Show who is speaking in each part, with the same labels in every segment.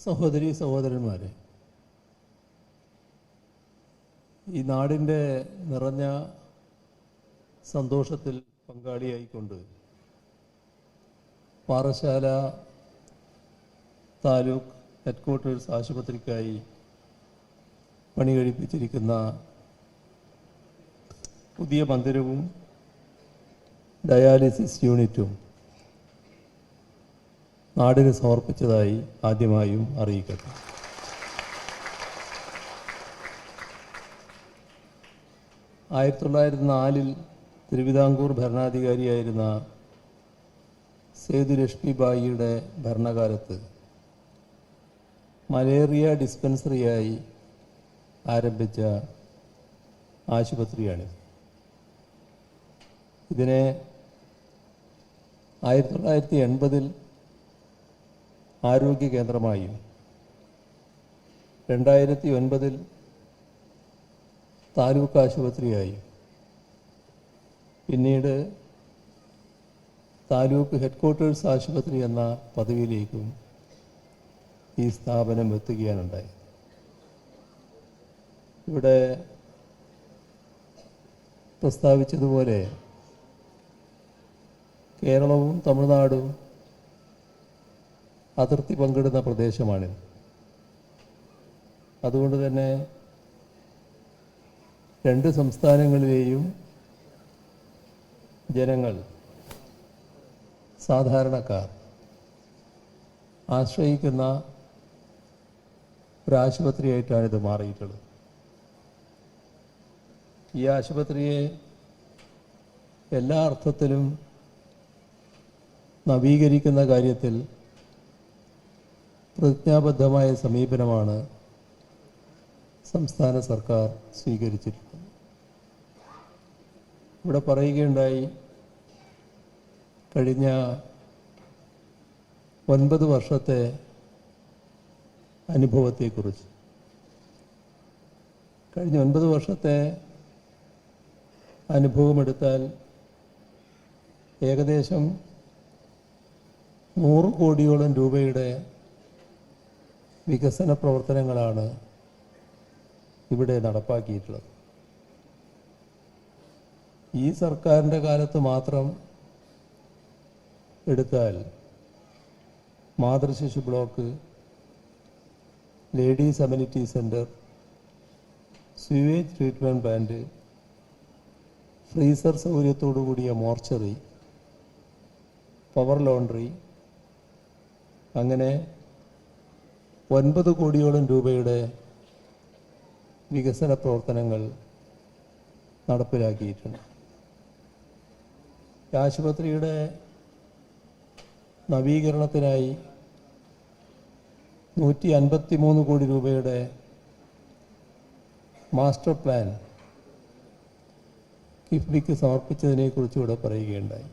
Speaker 1: സഹോദരി സഹോദരന്മാരെ ഈ നാടിന്റെ നിറഞ്ഞ സന്തോഷത്തിൽ പങ്കാളിയായിക്കൊണ്ട് പാറശാല താലൂക്ക് ഹെഡ്ക്വാർട്ടേഴ്സ് ആശുപത്രിക്കായി പണി കഴിപ്പിച്ചിരിക്കുന്ന പുതിയ മന്ദിരവും ഡയാലിസിസ് യൂണിറ്റും നാടിന് സമർപ്പിച്ചതായി ആദ്യമായും അറിയിക്കട്ടെ. ആയിരത്തി തൊള്ളായിരത്തി നാലിൽ തിരുവിതാംകൂർ ഭരണാധികാരിയായിരുന്ന സേതു ലക്ഷ്മിബായിയുടെ ഭരണകാലത്ത് മലേറിയ ഡിസ്പെൻസറിയായി ആരംഭിച്ച ആശുപത്രിയാണിത്. ഇതിനെ ആയിരത്തി തൊള്ളായിരത്തി എൺപതിൽ ആരോഗ്യ കേന്ദ്രമായും രണ്ടായിരത്തി ഒൻപതിൽ താലൂക്ക് ആശുപത്രിയായും. പിന്നീട് താലൂക്ക് ഹെഡ്ക്വാർട്ടേഴ്സ് ആശുപത്രി എന്ന പദവിയിലേക്കും ഈ സ്ഥാപനം എത്തുകയാണുണ്ടായത്. ഇവിടെ പ്രസ്താവിച്ചതുപോലെ കേരളവും തമിഴ്നാടും അതിർത്തി പങ്കിടുന്ന പ്രദേശമാണിത് അതുകൊണ്ട് തന്നെ രണ്ട് സംസ്ഥാനങ്ങളിലെയും ജനങ്ങൾ സാധാരണക്കാർ ആശ്രയിക്കുന്ന ഒരാശുപത്രിയായിട്ടാണ് ഇത് മാറിയിട്ടുള്ളത്. ഈ ആശുപത്രിയെ എല്ലാ അർത്ഥത്തിലും നവീകരിക്കുന്ന കാര്യത്തിൽ പ്രതിജ്ഞാബദ്ധമായ സമീപനമാണ് സംസ്ഥാന സർക്കാർ സ്വീകരിച്ചിട്ടുള്ളത്. ഇവിടെ പറയുകയുണ്ടായി കഴിഞ്ഞ ഒൻപത് വർഷത്തെ അനുഭവത്തെക്കുറിച്ച്. കഴിഞ്ഞ ഒൻപത് വർഷത്തെ അനുഭവമെടുത്താൽ ഏകദേശം നൂറ് കോടിയോളം രൂപയുടെ വികസന പ്രവർത്തനങ്ങളാണ് ഇവിടെ നടപ്പാക്കിയിട്ടുള്ളത്. ഈ സർക്കാരിന്റെ കാലത്ത് മാത്രം എടുത്താൽ മാതൃശിശു block ladies amenity centre sewage treatment plant freezer സൗകര്യത്തോടു കൂടിയ മോർച്ചറി പവർ ലോണ്ടറി അങ്ങനെ ഒൻപത് കോടിയോളം രൂപയുടെ വികസന പ്രവർത്തനങ്ങൾ നടപ്പിലാക്കിയിട്ടുണ്ട്. ആശുപത്രിയുടെ നവീകരണത്തിനായി നൂറ്റി അൻപത്തി മൂന്ന് കോടി രൂപയുടെ മാസ്റ്റർ പ്ലാൻ കിഫ്ബിക്ക് സമർപ്പിച്ചതിനെക്കുറിച്ച് ഇവിടെ പറയുകയുണ്ടായി.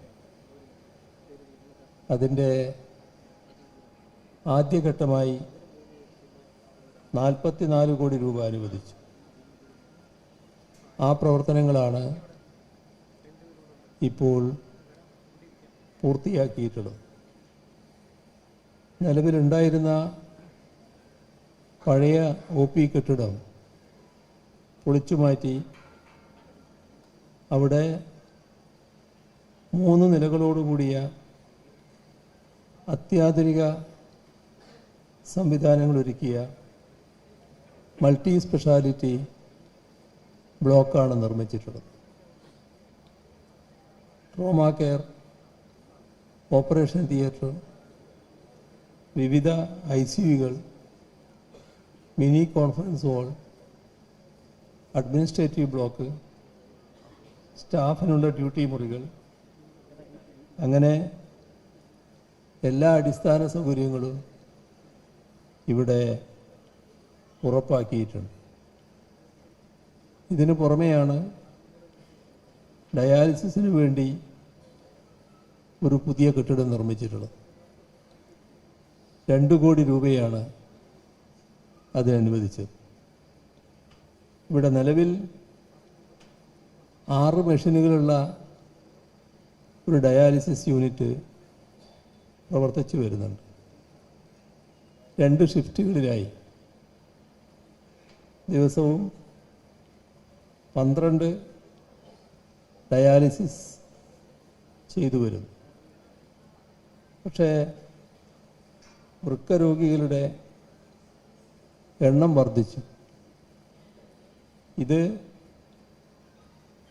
Speaker 1: അതിന്റെ ആദ്യഘട്ടമായി നാൽപ്പത്തിനാല് കോടി രൂപ അനുവദിച്ചു. ആ പ്രവർത്തനങ്ങളാണ് ഇപ്പോൾ പൂർത്തിയാക്കിയിട്ടുള്ളത്. നിലവിലുണ്ടായിരുന്ന പഴയ ഒ പി കെട്ടിടം പൊളിച്ചു മാറ്റി അവിടെ മൂന്ന് നിലകളോടുകൂടിയ അത്യാധുനിക സംവിധാനങ്ങൾ ഒരുക്കിയ മൾട്ടി സ്പെഷ്യാലിറ്റി ബ്ലോക്കാണ് നിർമ്മിച്ചിട്ടുള്ളത്. ട്രോമാ കെയർ ഓപ്പറേഷൻ തിയേറ്റർ വിവിധ I C യുകൾ mini conference hall administrative block സ്റ്റാഫിനുള്ള duty മുറികൾ അങ്ങനെ എല്ലാ അടിസ്ഥാന സൗകര്യങ്ങളും ഇവിടെ ഉറപ്പാക്കിയിട്ടുണ്ട്. ഇതിനു പുറമെയാണ് ഡയാലിസിസിന് വേണ്ടി ഒരു പുതിയ കെട്ടിടം നിർമ്മിച്ചിട്ടുള്ളത്. രണ്ട് കോടി രൂപയാണ് അതിനനുവദിച്ചത് ഇവിടെ നിലവിൽ ആറ് മെഷീനുകളുള്ള ഒരു ഡയാലിസിസ് യൂണിറ്റ് പ്രവർത്തിച്ചു വരുന്നുണ്ട്. രണ്ട് ഷിഫ്റ്റുകളിലായി ദിവസവും പന്ത്രണ്ട് ഡയാലിസിസ് ചെയ്തു വരുന്നു പക്ഷേ വൃക്കരോഗികളുടെ എണ്ണം വർദ്ധിച്ചു. ഇത്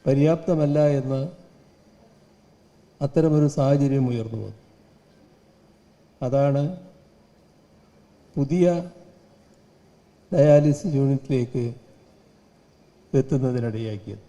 Speaker 1: പര്യാപ്തമല്ല എന്ന് അത്തരമൊരു സാഹചര്യം ഉയർന്നു വന്നു. അതാണ് പുതിയ ഡയാലിസിസ് യൂണിറ്റിലേക്ക് എത്തുന്നതിനിടയാക്കിയത്.